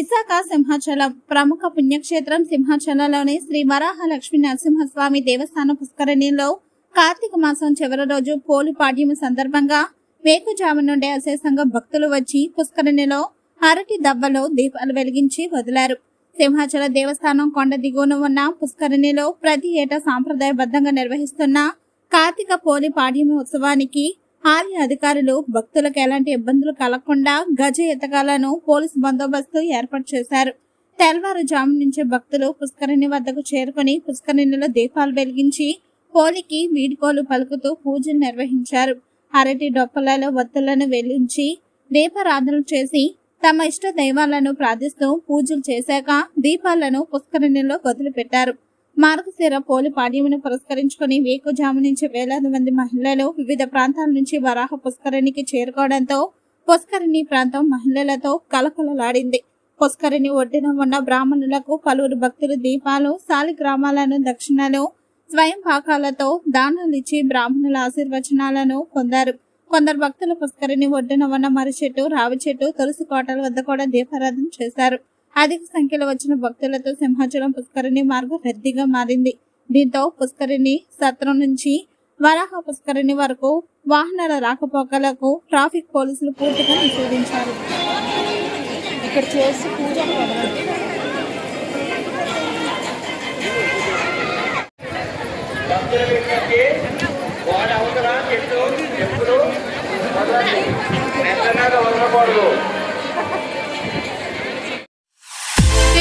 విశాఖ సింహాచలం ప్రముఖ పుణ్యక్షేత్రం సింహాచలంలోని శ్రీ వరాహ లక్ష్మీ నరసింహస్వామి దేవస్థాన పుష్కరిణిలో కార్తీక మాసం చివరి రోజు పోలి పాడ్యము సందర్భంగా వేకుజాము నుండి అశేషంగా భక్తులు వచ్చి పుష్కరిణిలో అరటి దవ్వలో దీపాలు వెలిగించి వదిలారు. సింహాచల దేవస్థానం కొండ దిగువన ఉన్న పుష్కరిణిలో ప్రతి ఏటా సాంప్రదాయబద్ధంగా నిర్వహిస్తున్న కార్తీక పోలి పాడ్యమి ఉత్సవానికి ఆలయ అధికారులు భక్తులకు ఎలాంటి ఇబ్బందులు కలగకుండా గజ ఎతకాలను పోలీసు బందోబస్తు ఏర్పాటు చేశారు. తెల్లవారుజాము నుంచి భక్తులు పుష్కరిణి వద్దకు చేరుకుని పుష్కరిణిలో దీపాలు వెలిగించి పోలికి వీడ్కోలు పలుకుతూ పూజలు నిర్వహించారు. అరటి డొప్పలలో వత్తులను వెలిగించి దీపారాధనలు చేసి తమ ఇష్ట దైవాలను ప్రార్థిస్తూ పూజలు చేశాక దీపాలను పుష్కరిణిలో వదిలిపెట్టారు. మార్గశిర పోలి పాడ్యమును పురస్కరించుకుని వేకుజాము నుంచి వేలాది మంది మహిళలు వివిధ ప్రాంతాల నుంచి వరాహ పుష్కరిణికి చేరుకోవడంతో పుష్కరిణి ప్రాంతం మహిళలతో కలకలలాడింది. పుష్కరిణి ఒడ్డున ఉన్న బ్రాహ్మణులకు పలువురు భక్తులు దీపాలు సాలి గ్రామాలను దక్షిణలు స్వయం పాకాలతో దానాలు ఇచ్చి బ్రాహ్మణుల ఆశీర్వచనాలను పొందారు. కొందరు భక్తులు పుష్కరిణి ఒడ్డున ఉన్న మర్రి చెట్టు రావి చెట్టు తులసి కోటల వద్ద కూడా దీపారాధన చేశారు. అధిక సంఖ్యలో వచ్చిన భక్తులతో సింహాచలం పుష్కరిణి మార్గం రద్దీగా మారింది దీంతో పుష్కరిణి సత్రం నుంచి వరాహ పుష్కరిణి వరకు వాహనాల రాకపోకలకు ట్రాఫిక్ పోలీసులు పూర్తిగా నిషేధించారు ఇక్కడ చేసి పూజ వాడి వదలకూడదు